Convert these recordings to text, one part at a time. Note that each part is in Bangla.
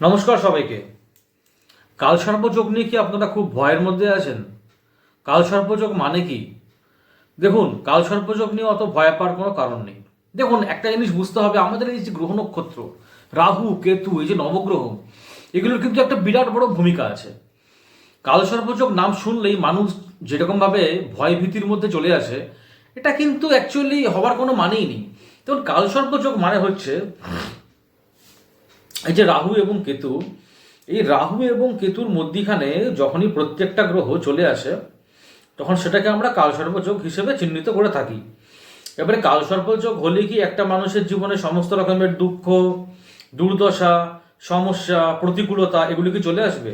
নমস্কার সবাইকে। কাল সর্পযোগ নিয়ে কি আপনারা খুব ভয়ের মধ্যে আছেন? কাল সর্পযোগ মানে কি? দেখুন, কাল সর্পযোগ নিয়ে অত ভয় পাওয়ার কোনো কারণ নেই। দেখুন, একটা জিনিস বুঝতে হবে, আমাদের এই যে গ্রহ নক্ষত্র, রাহু, কেতু, এই যে নবগ্রহ, এগুলোর কিন্তু একটা বিরাট বড় ভূমিকা আছে। কাল সর্পযোগ নাম শুনলেই মানুষ যেরকমভাবে ভয় ভীতির মধ্যে চলে আসে, এটা কিন্তু অ্যাকচুয়ালি হওয়ার কোনো মানেই নেই। তখন কাল সর্পযোগ মানে হচ্ছে এই যে রাহু এবং কেতু, এই রাহু এবং কেতুর মধ্যিখানে যখনই প্রত্যেকটা গ্রহ চলে আসে, তখন সেটাকে আমরা কালসর্পযোগ হিসেবে চিহ্নিত করে থাকি। এবারে কালসর্পযোগ হলে কি একটা মানুষের জীবনে সমস্ত রকমের দুঃখ, দুর্দশা, সমস্যা, প্রতিকূলতা এগুলি কি চলে আসবে?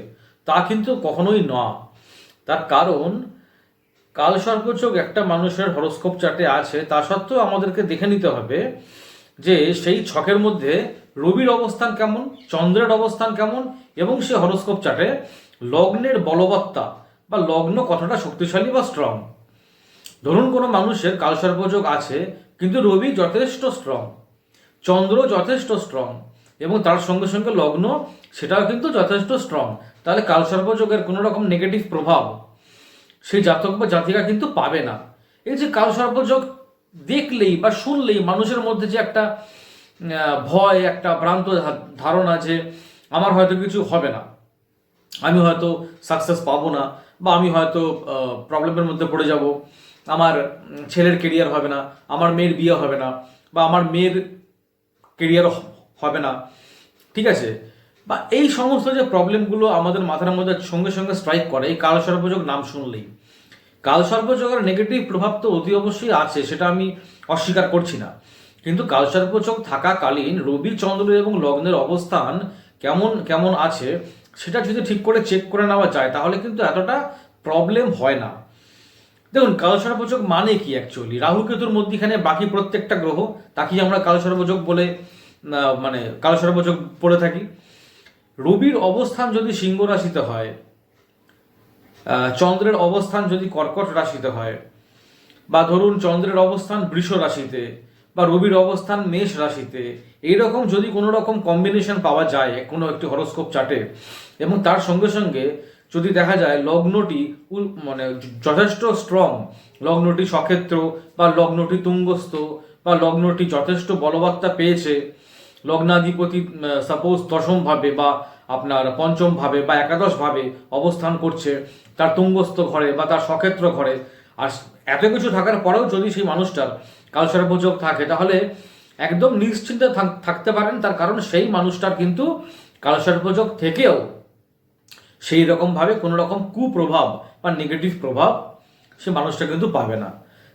তা কিন্তু কখনোই না। তার কারণ কালসর্পযোগ একটা মানুষের হরস্কোপ চার্টে আছে, তা সত্ত্বেও আমাদেরকে দেখে নিতে হবে যে সেই ছকের মধ্যে রবির অবস্থান কেমন, চন্দ্রের অবস্থান কেমন, এবং সে হরস্কোপ চার্টে লগ্নের বলবত্তা বা লগ্ন কতটা শক্তিশালী বা স্ট্রং ধরুন কোনো মানুষের কালসর্পযোগ আছে, কিন্তু রবি যথেষ্ট স্ট্রং চন্দ্র যথেষ্ট স্ট্রং এবং তার সঙ্গে সঙ্গে লগ্ন সেটাও কিন্তু যথেষ্ট স্ট্রং তাহলে কালসর্পযোগের কোনো রকম নেগেটিভ প্রভাব সেই জাতক বা জাতিকা কিন্তু পাবে না। এই যে কালসর্পযোগ দেখলেই বা শুনলেই মানুষের মধ্যে যে একটা ভয়, একটা ভ্রান্ত ধারণা যে আমার হয়তো কিছু হবে না। আমি হয়তো সাকসেস পাবো না বা আমি হয়তো প্রবলেমের মধ্যে পড়ে যাব। আমার ছেলের কেরিয়ার হবে না, আমার মেয়ের বিয়ে হবে না বা আমার মেয়ের কেরিয়ার হবে না। ঠিক আছে? বা এই সমস্ত যে প্রবলেমগুলো আমাদের মাথার মধ্যে সঙ্গে সঙ্গে স্ট্রাইক করে, এই কাল সর্বযোগ নাম শুনলেই। কাল সর্বযোগের নেগেটিভ প্রভাব তো অতি অবশ্যই আছে, সেটা আমি অস্বীকার করছি না। কিন্তু কাল সর্বযোগ থাকাকালীন রবি চন্দ্র এবং লগ্নের অবস্থান কেমন কেমন আছে, সেটা যদি ঠিক করে চেক করে নেওয়া যায়, তাহলে কিন্তু এতটা প্রবলেম হয় না। দেখুন কাল সর্বযোগ মানে কি অ্যাকচুয়ালি রাহু কেতুর মধ্যখানে বাকি প্রত্যেকটা গ্রহ, তাকেই আমরা কাল সর্বযোগ বলে মানে কাল সর্বযোগ পড়ে থাকি। রবির অবস্থান যদি সিংহ রাশিতে হয় চন্দ্রের অবস্থান যদি কর্কট রাশিতে হয়, বা ধরুন চন্দ্রের অবস্থান বৃষ রাশিতে বা রবির অবস্থান মেষ রাশিতে, এইরকম যদি কোনো রকম কম্বিনেশন পাওয়া যায় কোনো একটি হরস্কোপ চার্টে এবং তার সঙ্গে সঙ্গে যদি দেখা যায় লগ্নটি মানে যথেষ্ট স্ট্রং লগ্নটি সক্ষেত্র বা লগ্নটি তুঙ্গস্থ বা লগ্নটি যথেষ্ট বলবত্তা পেয়েছে, লগ্নাধিপতি সাপোজ দশম ভাবে বা আপনার পঞ্চম ভাবে বা একাদশ ভাবে অবস্থান করছে, তার তুঙ্গস্থ ঘরে বা তার সক্ষেত্র ঘরে আর এত কিছু থাকার পরেও যদি সেই মানুষটার কালসর্পযোগ থাকে, তাহলে একদম নিশ্চিন্তে থাক- থাকতে পারেন। তার কারণ সেই মানুষটার কিন্তু কালসর্পযোগ থেকেও সেই রকমভাবে কোনো রকম কুপ্রভাব বা নেগেটিভ প্রভাব সে মানুষটা কিন্তু পাবে না।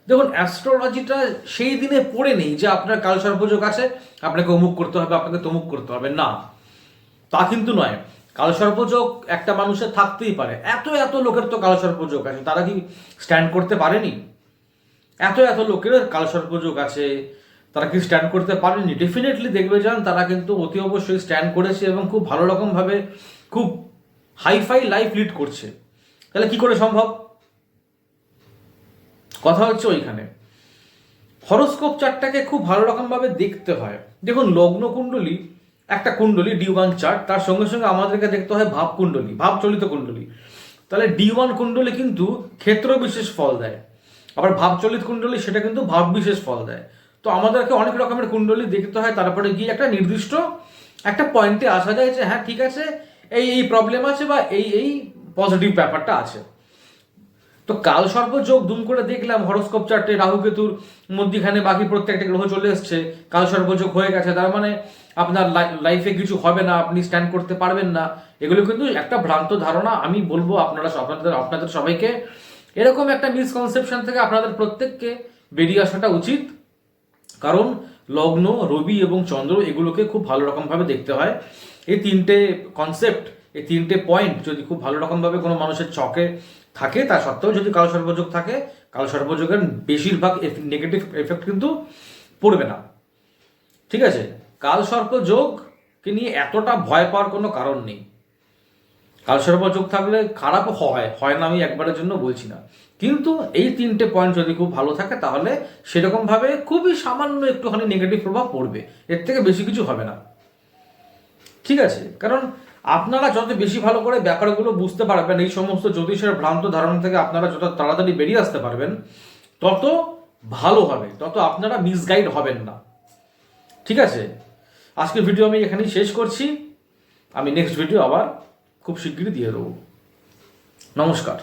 দেখুন অ্যাস্ট্রোলজিটা সেই দিনে পড়ে নেই যে আপনার কাল সর্পযোগ আছে, আপনাকে অমুক করতে হবে, আপনাকে তমুক করতে হবে। না, তা কিন্তু নয়। কাল সর্পযোগ একটা মানুষের থাকতেই পারে। এত এত লোকের তো কাল সর্পযোগ আছে, তারা কি স্ট্যান্ড করতে পারেনি? এত এত লোকের কাল সর্পযোগ আছে, তারা কি স্ট্যান্ড করতে পারেনি? ডেফিনেটলি দেখবে যান, তারা কিন্তু অতি অবশ্যই স্ট্যান্ড করেছে এবং খুব ভালো রকমভাবে খুব হাইফাই লাইফ লিড করছে। তাহলে কি করে সম্ভব? কথা হচ্ছে ওইখানে। হরোস্কোপ চারটাকে খুব ভালো রকমভাবে দেখতে হয়। দেখুন লগ্ন কুণ্ডলী একটা কুণ্ডলী ডি ওয়ান চার্ট তার সঙ্গে সঙ্গে আমাদেরকে দেখতে হয় ভাব কুণ্ডলী, ভাব চলিত কুণ্ডলী। তাহলে ডি ওয়ান কুণ্ডলী কিন্তু ক্ষেত্র বিশেষ ফল দেয়, আবার ভাব চলিত কুণ্ডলী সেটা কিন্তু ভাব বিশেষ ফল দেয়। তো আমাদেরকে অনেক রকমের কুণ্ডলী দেখতে হয়, তারপরে গিয়ে একটা নির্দিষ্ট একটা পয়েন্টে আসা যায় যে হ্যাঁ ঠিক আছে, এই এই প্রবলেম আছে বা এই এই পজিটিভ ব্যাপারটা আছে। তো কাল সর্প যোগ দুম করে দেখলাম হরস্কোপ চারটে, রাহু কেতুর মধ্যিখানে বাকি প্রত্যেকটা গ্রহ চলে এসছে। কাল সর্প যোগ হয়ে গেছে, তার মানে আপনার লাইফে কিছু হবে না, আপনি স্ট্যান্ড করতে পারবেন না। এগুলো কিন্তু একটা ভ্রান্ত ধারণা, আমি বলব আপনারা আপনাদের আপনাদের সবাইকে। এরকম একটা মিসকনসেপশন থেকে আপনাদের প্রত্যেককে বেরিয়ে আসাটা উচিত। কারণ লগ্ন, রবি এবং চন্দ্র এগুলোকে খুব ভালো রকমভাবে দেখতে হয়। এই তিনটে কনসেপ্ট এই তিনটে পয়েন্ট যদি খুব ভালো রকমভাবে কোনো মানুষের চকে থাকে, তা সত্ত্বেও যদি কালো সর্বযোগ থাকে, কালো সর্বযোগের বেশিরভাগ নেগেটিভ এফেক্ট কিন্তু পড়বে না। ঠিক আছে? কাল সর্পযোগকে নিয়ে এতটা ভয় পাওয়ার কোনো কারণ নেই। কাল সর্পযোগ থাকলে খারাপ হয় হয় না আমি একবারের জন্য বলছি না। কিন্তু এই তিনটে পয়েন্ট যদি খুব ভালো থাকে, তাহলে সেরকমভাবে খুবই সামান্য একটুখানি নেগেটিভ প্রভাব পড়বে। এর থেকে বেশি কিছু হবে না। ঠিক আছে? কারণ আপনারা যত বেশি ভালো করে ব্যাপারগুলো বুঝতে পারবেন, এই সমস্ত জ্যোতিষের ভ্রান্ত ধারণা থেকে আপনারা যত তাড়াতাড়ি বেরিয়ে আসতে পারবেন, তত ভালো হবে, তত আপনারা মিসগাইড হবেন না। ঠিক আছে? আজকে ভিডিও আমি এখানেই শেষ করছি। আমি নেক্সট ভিডিও আবার খুব শিগগিরই দিয়ে দেবো। নমস্কার।